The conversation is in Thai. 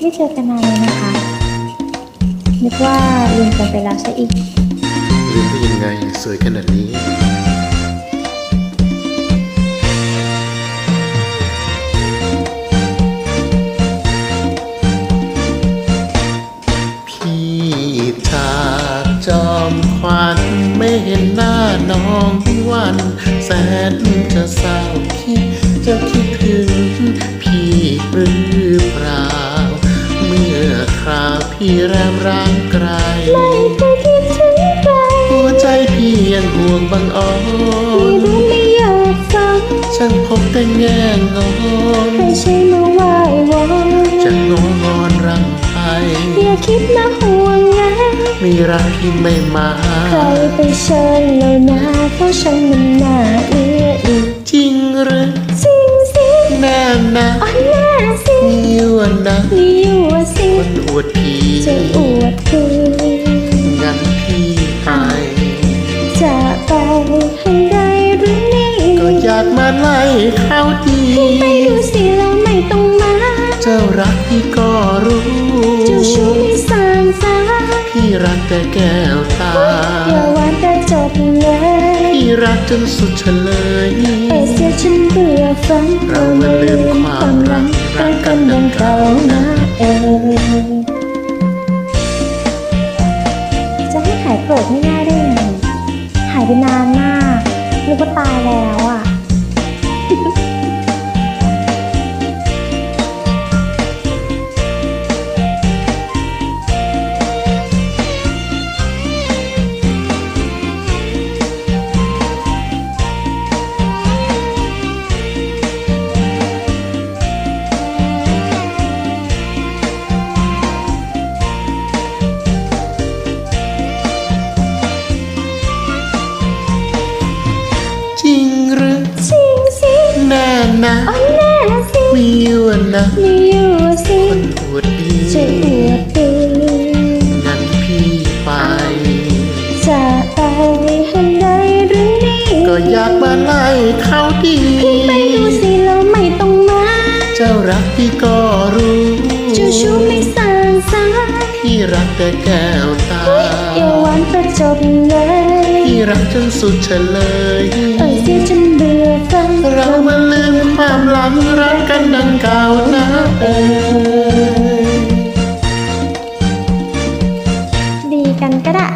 ไม่เจอกันนานเลยนะคะ นึกว่าลืมกันไปแล้วซะอีก ลืมได้ยังไงสวยขนาดนี้ พี่จากจอมควันไม่เห็นหน้าน้องวัน แสนจะเศร้า คราวพี่แรมร่างไกล ไม่เคยคิดถึงใครหัวใจพี่ยังห่วงบางอ่อไม่นรู้ไม่อยากฟังช่างพบแต่แง่งอนใครใช่มาไหว้วอนจะงองอนรำไปอย่าคิดมาห่วงนะมีรักที่ไม่มา ใครไปเชิญแล้วนะเพราะฉันมันน่าเอื้ออีกจริงหรือจริงสิแน่นะอ่อนแน่สิมีวันนะากมาไล่เขาดีไปดูสิแล้วไม่ต้องมา เจ้ารักพี่ก็รู้ เจ้าชู้ไม่สางสาพี่รักแต่แก้วตาอย่าหวานแต่จบเลยพี่รักจนสุดเฉลยไปเสียฉันเบื่อฟังเรามาลืมความรักรักกันดังเก่านะเออจะให้หายโกรธง่ายๆได้ยังไงหายไปนานมากนึกว่าตายแล้วอะ Peace. แน่นะอ่อนแน่สิมีวันนะมีอยู่สิคนอวดดีจะอวดดีงั้นพี่ไป จะไปให้ได้หรือนี่ก็อยากมาไล่เขาดีไปดูสิแล้วไม่ต้องมา เจ้ารักพี่ก็รู้เจ้าชู้ไม่สางสาพี่รักแต่แก้วตาอย่าหวานประจบเลยพี่รักจนสุดเฉลยเอ่ยเสียจนเบื่อฟัง เรามาลืมความหลังรักกันดังเก่านะเอ่ดีกันก็ได้